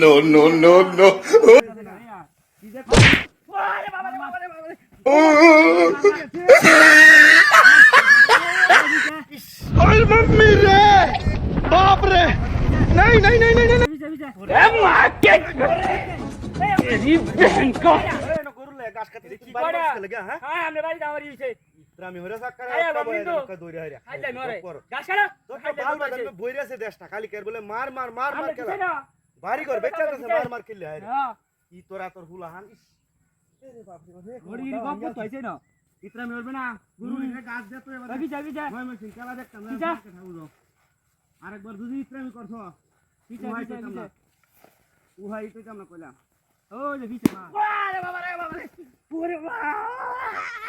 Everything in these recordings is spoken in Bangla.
নো নো নো নো ওই মাম্মি রে বাপ রে নাই নাই নাই নাই নাই এ মা কে এই বেঙ্কা গাছ কাটতে কি বাড়া হ্যাঁ আমরা বাড়ি যাওয়ার ইচ্ছে আমি হরে সাক্কার আয়া বাবু কিন্তু। দৌড়ে হারিয়া খাইলাই নরে করো। গাছ কাটা তোর তো বাল বাদান বইরে আছে দেশটা খালি কের বলে মার মার মার মার আমরা খেলা কিছু না বাড়ি ঘর বেচা আছে আমরা মার মার খেললে হারে হ্যাঁ ই তোরা তোর হুলাহান ইস এরে বাপ রে বাপ রে ঘড়ি গিরি গপ করতে হইছে না ইতরা আমি না গুরু রে গাছ দে তো এবার রবি যা যা মই মেশিন খেলা দেখতাম না কিসা? আরেকবার যদি ইতরা করছ উহাই না না কইলাম ও যে পিছে মা আরে বাবা রে বাবা রে ওরে বাবা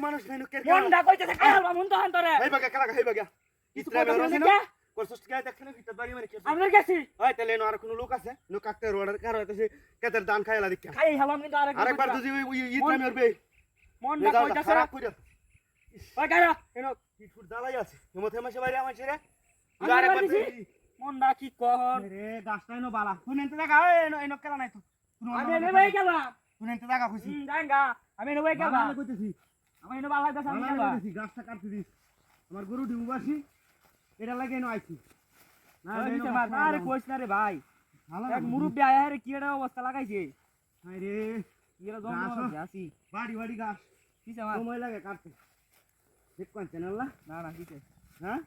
মানুষ কের মন মন কারা না কি না মানে কি আমরা গেছি হয় তাহলে আর কোনো লোক আছে নো কাকতে রোডের কার হইতাছে কেতের দান খাইলা দেখা খাই হলাম কিন্তু আরেক আরেকবার যদি ওই ইতরা আমি হরবে মন দা কইতেছে খারাপ কইরা ওই গাড়া এনো পিঠুর জ্বালাই আছে হেমত হেমাসে বাইরে আমার ছেড়ে আরেকবার দিছি মন কি কর? রে গাছটা এনো বালা। নেতে দেখা এনো এনো কেলা নাই তো। আমি নেতে দেখা খুশি। আমি কইতেছি। কইতেছি গাছটা কাটতে দিস আমার গরু ডিউবাসি এটা লাগে এনো আইছি। না আরে কইছ না রে ভাই। এক লাগে। আয়া রে কি একটা অবস্থা লাগাইছে? হায় রে। কি জঙ্গল আসি বাড়ি বাড়ি গাছ। মার সময় লাগে কাটতে। ঠিক কোন চ্যানেল না? না না কিসে? হ্যাঁ?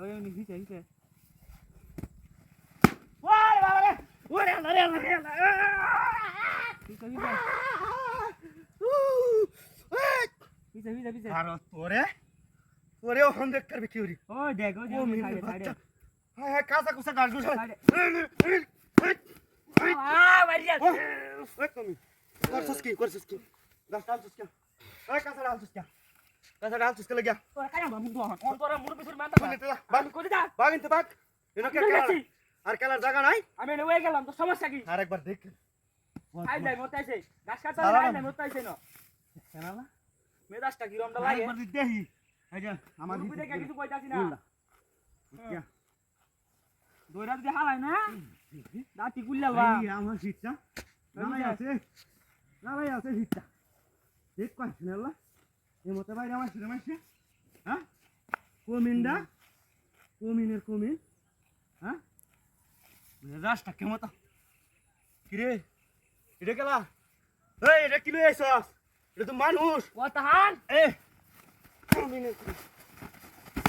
ওই কিসে ওরে বাবা রে ওরে আল্লাহ রে আল্লাহ রে আল্লাহ কিসে কিসে কিসে কিসে কিসে আর তোরে? তোরে ওখান দেখতে পারবি কি হরি ওই দেখ ও সাইডে হ্যাঁ হ্যাঁ কাঁচা কুচা গাছ গুছা আ মারিয়া ওই তুমি করছস কি করছস কি গাছ ডালছস কি ওই কাঁচা ডালছস কি কাঁচা ডালছস কি লাগিয়া। তোরা কায়া বামু তো কোন তোরা মুরব্বি সুর মানতা কোন এটা আমি কই যা বাগিন তো বাগ এনো কে। আর খেলার জায়গা নাই? আমি নেবে গেলাম তো সমস্যা কি? আরেকবার দেখ। আই যাই মতাইছে গাছ কাটা আই না। যাই মতাইছে না। না? মেজাজটা কি রমটা লাগে? আরেকবার দেখি। এই যে আমার দেখে কিছু কইতাছি না। দইরা যদি হালাই না দাঁতি গুল্লালবা এই আমার শীতটা নালাই আছে। নালাই আছে শীতটা দেখ কয় শুনলা এই মতে বাইরে আমার শুনে মাসে হ্যাঁ? কমিনটা? কমিনের কমিন। হ্যাঁ? রাস্তা কেমন কিরে? এটা গেলা এই এটা কি লই আইছস? এটা তো মানুষ। ওয়াতাহান এ